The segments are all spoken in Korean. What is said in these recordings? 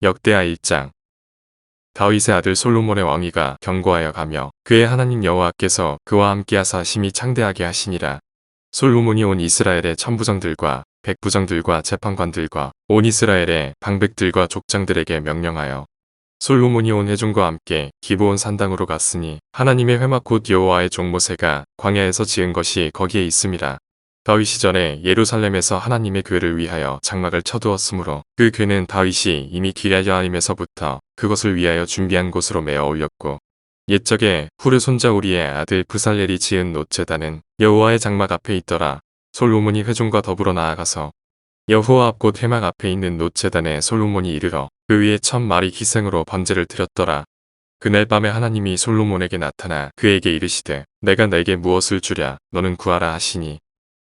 역대하 1장 다윗의 아들 솔로몬의 왕위가 견고하여 가며 그의 하나님 여호와께서 그와 함께 하사 심히 창대하게 하시니라. 솔로몬이 온 이스라엘의 천부장들과 백부장들과 재판관들과 온 이스라엘의 방백들과 족장들에게 명령하여 솔로몬이 온 회중과 함께 기브온 산당으로 갔으니 하나님의 회막 곧 여호와의 종모세가 광야에서 지은 것이 거기에 있음이라. 다윗 시절에 예루살렘에서 하나님의 교회를 위하여 장막을 쳐두었으므로 그 궤는 다윗이 이미 기랴야임에서부터 그것을 위하여 준비한 곳으로 메어 올렸고 옛적에 후르 손자 우리의 아들 부살렐이 지은 노제단은 여호와의 장막 앞에 있더라. 솔로몬이 회중과 더불어 나아가서 여호와 앞곧 회막 앞에 있는 노제단에 솔로몬이 이르러 그 위에 천 마리 희생으로 번제를 드렸더라. 그날 밤에 하나님이 솔로몬에게 나타나 그에게 이르시되 내가 내게 무엇을 주랴 너는 구하라 하시니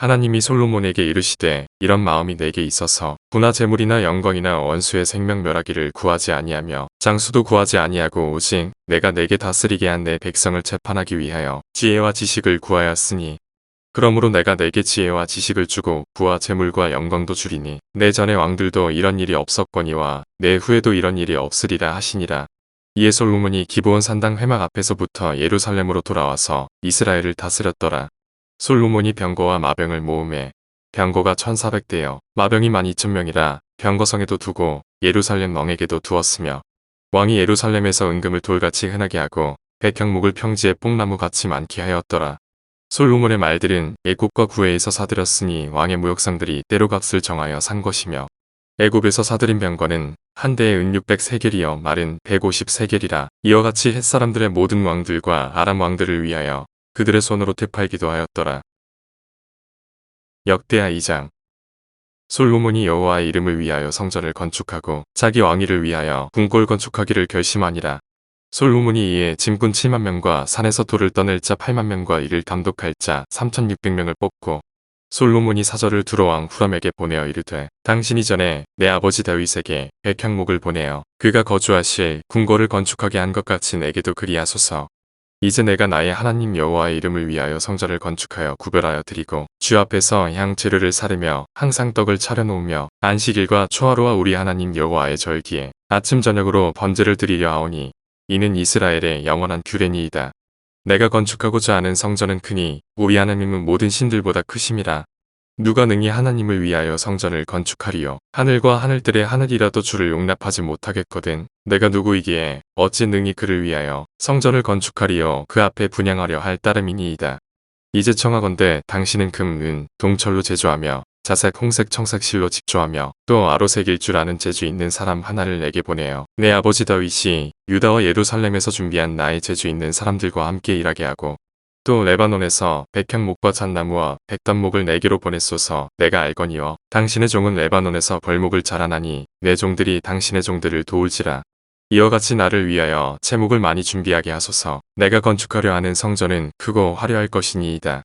하나님이 솔로몬에게 이르시되 이런 마음이 내게 있어서 부나 재물이나 영광이나 원수의 생명 멸하기를 구하지 아니하며 장수도 구하지 아니하고 오직 내가 내게 다스리게 한 내 백성을 재판하기 위하여 지혜와 지식을 구하였으니 그러므로 내가 내게 지혜와 지식을 주고 부와 재물과 영광도 주리니 내 전의 왕들도 이런 일이 없었거니와 내 후에도 이런 일이 없으리라 하시니라. 이에 솔로몬이 기브온 산당 회막 앞에서부터 예루살렘으로 돌아와서 이스라엘을 다스렸더라. 솔로몬이 병거와 마병을 모음해 병거가 1400대여 마병이 12,000명이라 병거성에도 두고 예루살렘 왕에게도 두었으며 왕이 예루살렘에서 은금을 돌같이 흔하게 하고 백향목을 평지에 뽕나무같이 많게 하였더라. 솔로몬의 말들은 애굽과 구해에서 사들였으니 왕의 무역상들이 때로 값을 정하여 산 것이며 애굽에서 사들인 병거는 한 대에 은 600세겔이여 말은 150세겔이라 이와 같이 햇사람들의 모든 왕들과 아람 왕들을 위하여 그들의 손으로 되팔기도 하였더라. 역대하 2장 솔로몬이 여호와의 이름을 위하여 성전을 건축하고 자기 왕위를 위하여 궁궐 건축하기를 결심하니라. 솔로몬이 이에 짐꾼 7만 명과 산에서 돌을 떠낼 자 8만 명과 이를 감독할 자 3,600명을 뽑고 솔로몬이 사절을 두로왕 후람에게 보내어 이르되 당신이 전에 내 아버지 다윗에게 백향목을 보내어 그가 거주하실 궁궐을 건축하게 한 것 같이 내게도 그리하소서. 이제 내가 나의 하나님 여호와의 이름을 위하여 성전을 건축하여 구별하여 드리고 주 앞에서 향 재료를 사르며 항상 떡을 차려놓으며 안식일과 초하루와 우리 하나님 여호와의 절기에 아침 저녁으로 번제를 드리려 하오니 이는 이스라엘의 영원한 규례니이다. 내가 건축하고자 하는 성전은 크니 우리 하나님은 모든 신들보다 크심이라. 누가 능히 하나님을 위하여 성전을 건축하리요. 하늘과 하늘들의 하늘이라도 주를 용납하지 못하겠거든. 내가 누구이기에 어찌 능히 그를 위하여 성전을 건축하리요. 그 앞에 분양하려 할 따름이니이다. 이제 청하건대 당신은 금, 은, 동철로 제조하며 자색, 홍색, 청색 실로 직조하며 또 아로색일 줄 아는 재주 있는 사람 하나를 내게 보내어 내 아버지 다윗이 유다와 예루살렘에서 준비한 나의 재주 있는 사람들과 함께 일하게 하고 또 레바논에서 백향목과 잣나무와 백단목을 내게로 보냈소서. 내가 알거니와 당신의 종은 레바논에서 벌목을 자라나니 내 종들이 당신의 종들을 도울지라. 이와 같이 나를 위하여 채목을 많이 준비하게 하소서. 내가 건축하려 하는 성전은 크고 화려할 것이니이다.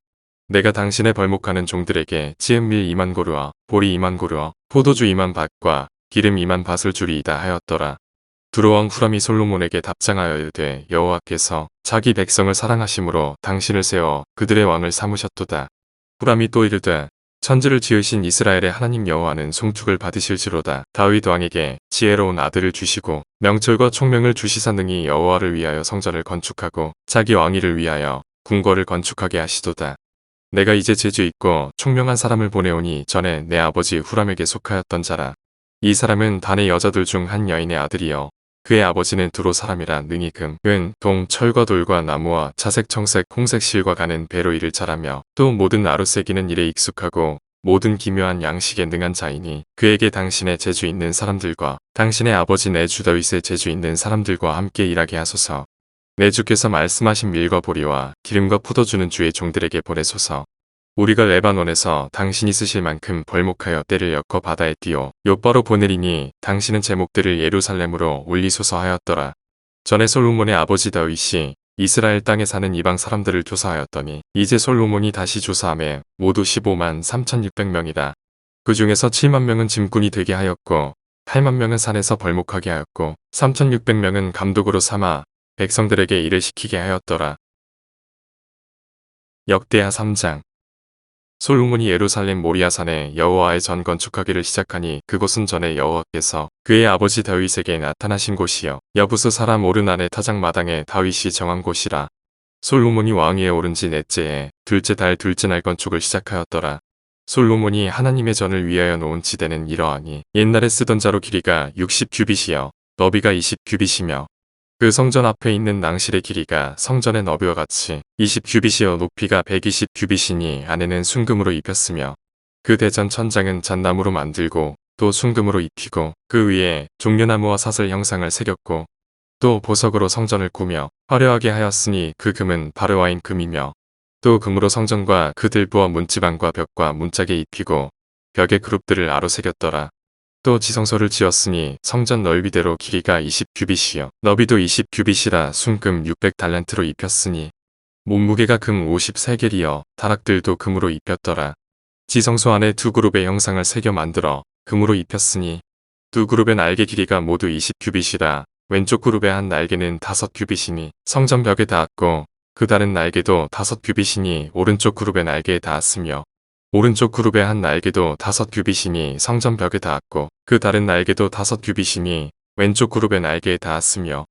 내가 당신의 벌목하는 종들에게 찌은 밀 2만 고루와 보리 2만 고루와 포도주 2만 밭과 기름 2만 밭을 주리이다 하였더라 두로왕 후람이 솔로몬에게 답장하여 이르되 여호와께서 자기 백성을 사랑하심으로 당신을 세워 그들의 왕을 삼으셨도다. 후람이 또 이르되 천지를 지으신 이스라엘의 하나님 여호와는 송축을 받으실지로다. 다윗 왕에게 지혜로운 아들을 주시고 명철과 총명을 주시사 능히 여호와를 위하여 성전을 건축하고 자기 왕위를 위하여 궁궐을 건축하게 하시도다. 내가 이제 재주 있고 총명한 사람을 보내오니 전에 내 아버지 후람에게 속하였던 자라. 이 사람은 단의 여자들 중 한 여인의 아들이여 그의 아버지는 두로 사람이라 능히 금, 은, 동, 철과 돌과 나무와 자색, 청색, 홍색 실과 가는 배로 일을 잘하며 또 모든 아루새기는 일에 익숙하고 모든 기묘한 양식에 능한 자이니 그에게 당신의 재주 있는 사람들과 당신의 아버지 내 주 다윗의 재주 있는 사람들과 함께 일하게 하소서. 내 주께서 말씀하신 밀과 보리와 기름과 포도주는 주의 종들에게 보내소서. 우리가 레바논에서 당신이 쓰실 만큼 벌목하여 때를 엮어 바다에 띄어 요바로 보내리니 당신은 제목들을 예루살렘으로 올리소서 하였더라. 전에 솔로몬의 아버지 다윗이 이스라엘 땅에 사는 이방 사람들을 조사하였더니 이제 솔로몬이 다시 조사함에 모두 15만 3,600명이다. 그 중에서 7만 명은 짐꾼이 되게 하였고 8만 명은 산에서 벌목하게 하였고 3,600명은 감독으로 삼아 백성들에게 일을 시키게 하였더라. 역대하 3장 솔로몬이 예루살렘 모리아산에 여호와의 전 건축하기를 시작하니 그곳은 전에 여호와께서 그의 아버지 다윗에게 나타나신 곳이요. 여부수 사람 오르난의 타작마당에 다윗이 정한 곳이라. 솔로몬이 왕위에 오른 지 넷째에 둘째 달 둘째 날 건축을 시작하였더라. 솔로몬이 하나님의 전을 위하여 놓은 지대는 이러하니 옛날에 쓰던 자로 길이가 60 규빗이요. 너비가 20 규빗이며 그 성전 앞에 있는 낭실의 길이가 성전의 너비와 같이 20규빗이요 높이가 120규빗이니 안에는 순금으로 입혔으며 그 대전 천장은 잣나무로 만들고 또 순금으로 입히고 그 위에 종려나무와 사슬 형상을 새겼고 또 보석으로 성전을 꾸며 화려하게 하였으니 그 금은 바르와인 금이며 또 금으로 성전과 그 들 부와 문지방과 벽과 문짝에 입히고 벽에 그룹들을 아로 새겼더라. 또 지성소를 지었으니 성전 넓이대로 길이가 20규빗이요 너비도 20규빗이라 순금 600달란트로 입혔으니 몸무게가 금 53개리여 다락들도 금으로 입혔더라. 지성소 안에 두 그룹의 형상을 새겨 만들어 금으로 입혔으니 두 그룹의 날개 길이가 모두 20규빗이라 왼쪽 그룹의 한 날개는 다섯 규빗이니 성전 벽에 닿았고 그 다른 날개도 다섯 규빗이니 오른쪽 그룹의 날개에 닿았으며 오른쪽 그룹의 한 날개도 다섯 규빗이니 성전 벽에 닿았고 그 다른 날개도 다섯 규빗이니 왼쪽 그룹의 날개에 닿았으며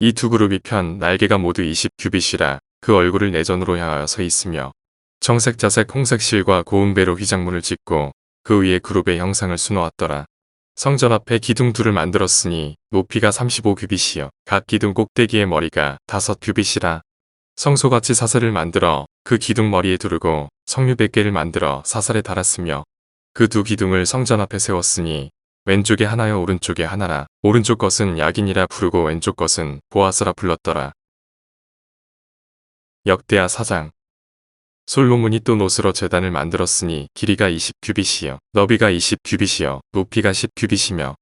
이 두 그룹이 편 날개가 모두 20 규빗이라 그 얼굴을 내전으로 향하여 서 있으며 청색 자색 홍색 실과 고운 배로 휘장문을 짓고 그 위에 그룹의 형상을 수놓았더라. 성전 앞에 기둥 둘을 만들었으니 높이가 35 규빗이요 각 기둥 꼭대기의 머리가 다섯 규빗이라 성소같이 사슬을 만들어 그 기둥 머리에 두르고 성류 100개를 만들어 사슬에 달았으며 그 두 기둥을 성전 앞에 세웠으니 왼쪽에 하나여 오른쪽에 하나라. 오른쪽 것은 야긴이라 부르고 왼쪽 것은 보아스라 불렀더라. 역대하 사장. 솔로몬이 또 노스로 재단을 만들었으니 길이가 20규빗이요. 너비가 20규빗이요. 높이가 10규빗이며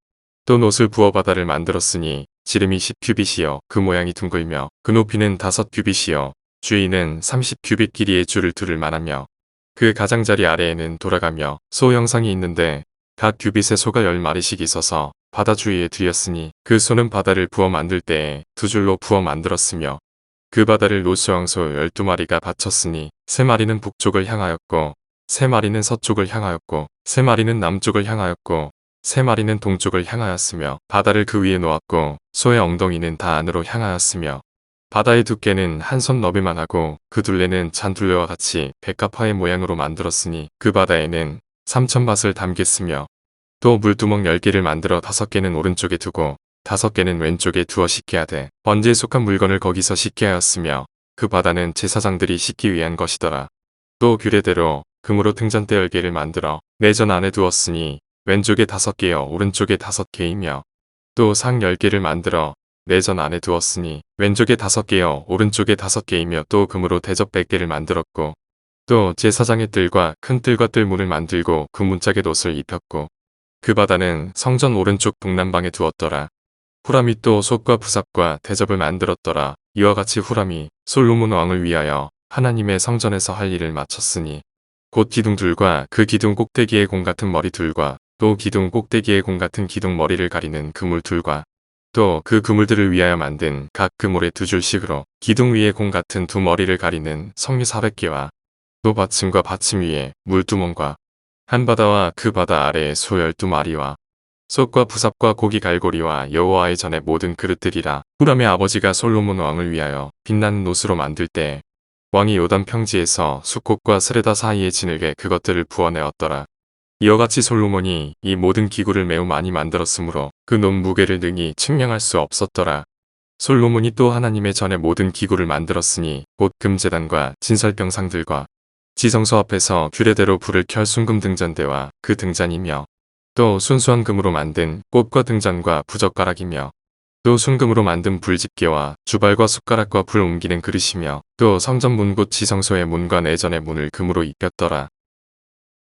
또 노슬 부어 바다를 만들었으니 지름이 10규빗이요. 그 모양이 둥글며 그 높이는 5규빗이요. 주위는 30규빗 길이의 줄을 두를 만하며 그 가장자리 아래에는 돌아가며 소 형상이 있는데 각 규빗에 소가 열 마리씩 있어서 바다 주위에 들였으니 그 소는 바다를 부어 만들 때에 두 줄로 부어 만들었으며 그 바다를 노스왕소 12마리가 바쳤으니 세 마리는 북쪽을 향하였고 세 마리는 서쪽을 향하였고 세 마리는 남쪽을 향하였고 세 마리는 동쪽을 향하였으며 바다를 그 위에 놓았고 소의 엉덩이는 다 안으로 향하였으며 바다의 두께는 한 손 너비만 하고 그 둘레는 잔둘레와 같이 백합화의 모양으로 만들었으니 그 바다에는 삼천 밭을 담겠으며 또 물두멍 열 개를 만들어 다섯 개는 오른쪽에 두고 다섯 개는 왼쪽에 두어 씻게 하되 번제에 속한 물건을 거기서 씻게 하였으며 그 바다는 제사장들이 씻기 위한 것이더라. 또 규례대로 금으로 등잔대 열 개를 만들어 내전 안에 두었으니 왼쪽에 다섯 개여 오른쪽에 다섯 개이며 또상열 개를 만들어 내전 안에 두었으니 왼쪽에 다섯 개여 오른쪽에 다섯 개이며 또 금으로 대접 백 개를 만들었고 또 제사장의 뜰과 큰 뜰과 뜰문을 만들고 그 문짝에 옷을 입혔고 그 바다는 성전 오른쪽 북남방에 두었더라. 후람이 또 솥과 부삽과 대접을 만들었더라. 이와 같이 후람이 솔로몬 왕을 위하여 하나님의 성전에서 할 일을 마쳤으니 곧 기둥들과 그 기둥 꼭대기의 공 같은 머리 둘과 또 기둥 꼭대기의 공 같은 기둥 머리를 가리는 그물 둘과 또 그 그물들을 위하여 만든 각 그물의 두 줄씩으로 기둥 위에 공 같은 두 머리를 가리는 성류 400개와 또 받침과 받침 위에 물두멍과 한 바다와 그 바다 아래에 소 12마리와 솥과 부삽과 고기 갈고리와 여호와의 전의 모든 그릇들이라 후람의 아버지가 솔로몬 왕을 위하여 빛나는 노스로 만들 때 왕이 요단 평지에서 수콧과 스레다 사이에 지늘게 그것들을 부어내었더라. 이와 같이 솔로몬이 이 모든 기구를 매우 많이 만들었으므로 그논 무게를 능히 측량할 수 없었더라. 솔로몬이 또 하나님의 전의 모든 기구를 만들었으니 곧 금재단과 진설병상들과 지성소 앞에서 규례대로 불을 켤 순금 등잔대와 그 등잔이며 또 순수한 금으로 만든 꽃과 등잔과 부젓가락이며 또 순금으로 만든 불집게와 주발과 숟가락과 불 옮기는 그릇이며 또 성전 문곳 지성소의 문과 내전의 문을 금으로 입혔더라.